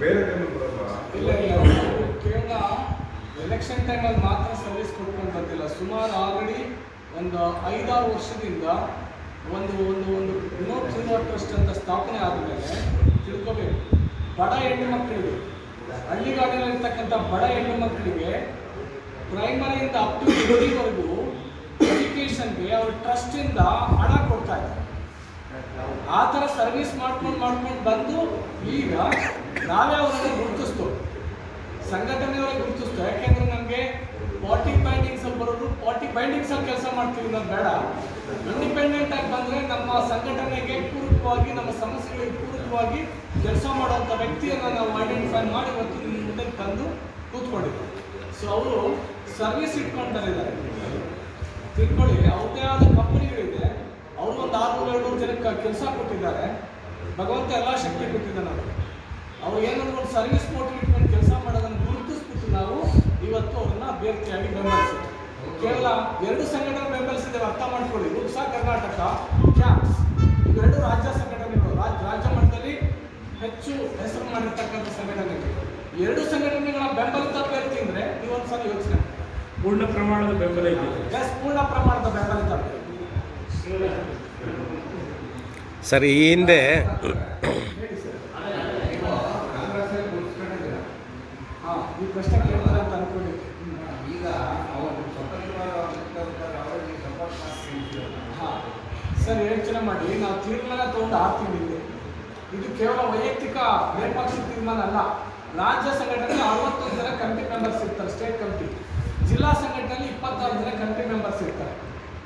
ಬೇರೆ ಟೈಮಲ್ಲಿ ಬರಲ್ಲ ಇಲ್ಲ ಇಲ್ಲ. ಕೇವಲ ಎಲೆಕ್ಷನ್ ಟೈಮಲ್ಲಿ ಮಾತ್ರ ಸರ್ವಿಸ್ ಕೊಟ್ಕೊಂಡು ಬಂದಿಲ್ಲ ಸುಮಾರು ಆಲ್ರೆಡಿ ಒಂದು ಐದಾರು ವರ್ಷದಿಂದ ಒಂದು ಒಂದು ಒಂದು ವಿನೋದ್ ಸಿನಿಮಾ ಟ್ರಸ್ಟ್ ಅಂತ ಸ್ಥಾಪನೆ ಆದಮೇಲೆ ತಿಳ್ಕೊಬೇಕು. ಬಡ ಹೆಣ್ಣು ಮಕ್ಕಳಿಗೆ ಹಳ್ಳಿಗಾಡಿನಲ್ಲಿರ್ತಕ್ಕಂಥ ಬಡ ಹೆಣ್ಣು ಮಕ್ಕಳಿಗೆ ಪ್ರೈಮರಿಯಿಂದ ಅಪ್ ಟು ಡಿಗ್ರಿವರೆಗೂ ಎಜುಕೇಷನ್ಗೆ ಅವ್ರ ಟ್ರಸ್ಟಿಂದ ಆ ಥರ ಸರ್ವಿಸ್ ಮಾಡ್ಕೊಂಡು ಮಾಡ್ಕೊಂಡು ಬಂದು ಈಗ ನಾವೇ ಅವರನ್ನು ಗುರುತಿಸ್ತು. ಸಂಘಟನೆಯವರೇ ಗುರುತಿಸ್ತು. ಯಾಕೆಂದ್ರೆ ನಮಗೆ ಪಾರ್ಟಿ ಬೈಂಡಿಂಗ್ಸ್ ಅಲ್ಲಿ ಬರೋದು ಪಾರ್ಟಿ ಬೈಂಡಿಂಗ್ಸ್ ಅಲ್ಲಿ ಕೆಲಸ ಮಾಡ್ತೀವಿ ನಾವು ಬೇಡ. ಇಂಡಿಪೆಂಡೆಂಟ್ ಆಗಿ ಬಂದ್ರೆ ನಮ್ಮ ಸಂಘಟನೆಗೆ ಪೂರಕವಾಗಿ, ನಮ್ಮ ಸಮಸ್ಯೆಗಳಿಗೆ ಪೂರಕವಾಗಿ ಕೆಲಸ ಮಾಡುವಂಥ ವ್ಯಕ್ತಿಯನ್ನು ನಾವು ಐಡೆಂಟಿಫೈ ಮಾಡಿ ಇವತ್ತು ನಿಮ್ಮ ಮುಂದೆ ತಂದು ಕೂತ್ಕೊಂಡಿದ್ದೀವಿ. ಸೊ ಅವರು ಸರ್ವಿಸ್ ಇಟ್ಕೊಂಡಿದ್ದಾರೆ ಇದ್ದಾರೆ. ತಿಳ್ಕೊಳ್ಳಿ, ಅವ್ರದ್ದೇ ಆದ ಕಂಪನಿಗಳಿದೆ ಅವರು ಒಂದು ಆರುನೂರು ಏಳ್ನೂರು ಜನಕ್ಕೆ ಕೆಲಸ ಕೊಟ್ಟಿದ್ದಾರೆ. ಭಗವಂತ ಎಲ್ಲ ಶಕ್ತಿ ಕೊಟ್ಟಿದ್ದಾನೆ ಅವರು ಅವ್ರು ಏನಾದ್ರು ಒಂದು ಸರ್ವಿಸ್ ಮೋಟಿವೇಟ್ಮೆಂಟ್ ಕೆಲಸ ಮಾಡೋದನ್ನು ಗುರುತಿಸ್ಬಿಟ್ಟು ನಾವು ಇವತ್ತು ಅವ್ರನ್ನ ಅಭ್ಯರ್ಥಿಯಾಗಿ ಬೆಂಬಲಿಸಿದ್ವಿ. ಕೇರಳ ಎರಡು ಸಂಘಟನೆ ಬೆಂಬಲಿಸಿದ್ದೇವೆ ಅರ್ಥ ಮಾಡ್ಕೊಳ್ಳಿ. ಉತ್ಸಾಹ ಕರ್ನಾಟಕ ಕ್ಯಾಪ್ಸ್ ಇವೆರಡು ರಾಜ್ಯ ಸಂಘಟನೆಗಳು. ರಾಜ್ಯ ರಾಜ್ಯ ಮಟ್ಟದಲ್ಲಿ ಹೆಚ್ಚು ಹೆಸರು ಮಾಡಿರ್ತಕ್ಕಂಥ ಸಂಘಟನೆಗಳು. ಎರಡು ಸಂಘಟನೆಗಳ ಬೆಂಬಲಿತ ಅಭ್ಯರ್ಥಿ ಅಂದ್ರೆ ಸಲ ಯೋಚನೆ. ಮಾಡಿ. ಪೂರ್ಣ ಪ್ರಮಾಣದ ಬೆಂಬಲ ಇದೆ. ಪೂರ್ಣ ಪ್ರಮಾಣದ ಬೆಂಬಲಿತ ಅಭ್ಯರ್ಥಿ. ಸರ್, ಈ ಹಿಂದೆ ಸರ್ ಯೋಚನೆ ಮಾಡಿ, ನಾವು ತೀರ್ಮಾನ ತಗೊಂಡು ಆರು ತಿಂಗಳಿದೆ ಇದು ಕೇವಲ ವೈಯಕ್ತಿಕ ಮೇಲ್ಪಕ್ಷ ತೀರ್ಮಾನ ಅಲ್ಲ. ರಾಜ್ಯ ಸಂಘಟನೆ ಅರವತ್ತೊಂದು ಜನ ಕಮಿಟಿ ಮೆಂಬರ್ಸ್ ಇರ್ತಾರೆ ಸ್ಟೇಟ್ ಕಮಿಟಿ ಜಿಲ್ಲಾ ಸಂಘಟನೆಯಲ್ಲಿ ಇಪ್ಪತ್ತಾರು ಜನ ಕಮಿಟಿ ಮೆಂಬರ್ಸ್ ಇರ್ತಾರೆ.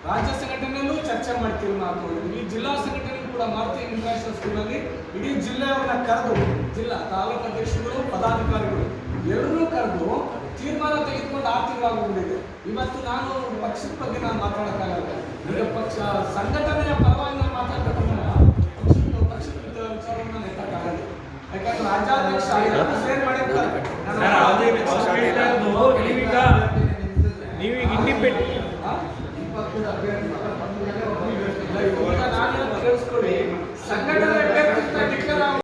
ರಾಜ್ಯ ಸಂಘಟನೆಯಲ್ಲೂ ಚರ್ಚೆ ಮಾಡ್ತೀವಿ ಮಾತು. ಈ ಜಿಲ್ಲಾ ಸಂಘಟನೆ ಕೂಡ ಮಾರುತಿ ಇಂಟರ್ನ್ಯಾಷನಲ್ ಸ್ಕೂಲಲ್ಲಿ ಇಡೀ ಜಿಲ್ಲೆಯವರನ್ನ ಕರೆದು ಜಿಲ್ಲಾ ತಾಲೂಕು ಅಧ್ಯಕ್ಷರುಗಳು ಪದಾಧಿಕಾರಿಗಳು ಎಲ್ಲರೂ ಕರೆದು ತೀರ್ಮಾನ ತೆಗೆದುಕೊಂಡು ಆರು ತಿಂಗಳಾಗೋಗ್ಬಿಟ್ಟಿದೆ. ಇವತ್ತು ನಾನು ಪಕ್ಷದ ಬಗ್ಗೆ ನಾನು ಮಾತಾಡೋಕ್ಕಾಗಲ್ಲ. ಈಗ ಪಕ್ಷ ಸಂಘಟನೆಯ ಪರವಾಗಿ ನಾನು ಮಾತಾಡ್ತಕ್ಕಂಥ ಪಕ್ಷದ ಪಕ್ಷದ ವಿಚಾರವನ್ನು ನಾನು ಎತ್ತಕ್ಕಾಗಲ್ಲ. ಯಾಕಂದ್ರೆ ರಾಜ್ಯಾಧ್ಯಕ್ಷ ಎಲ್ಲರೂ ಸೇರ್ ಮಾಡಿರ್ತಾರೆ. ನೀವೀಗ ಇಂಡಿಪೆಂಡೆಂಟ್ సంఘటన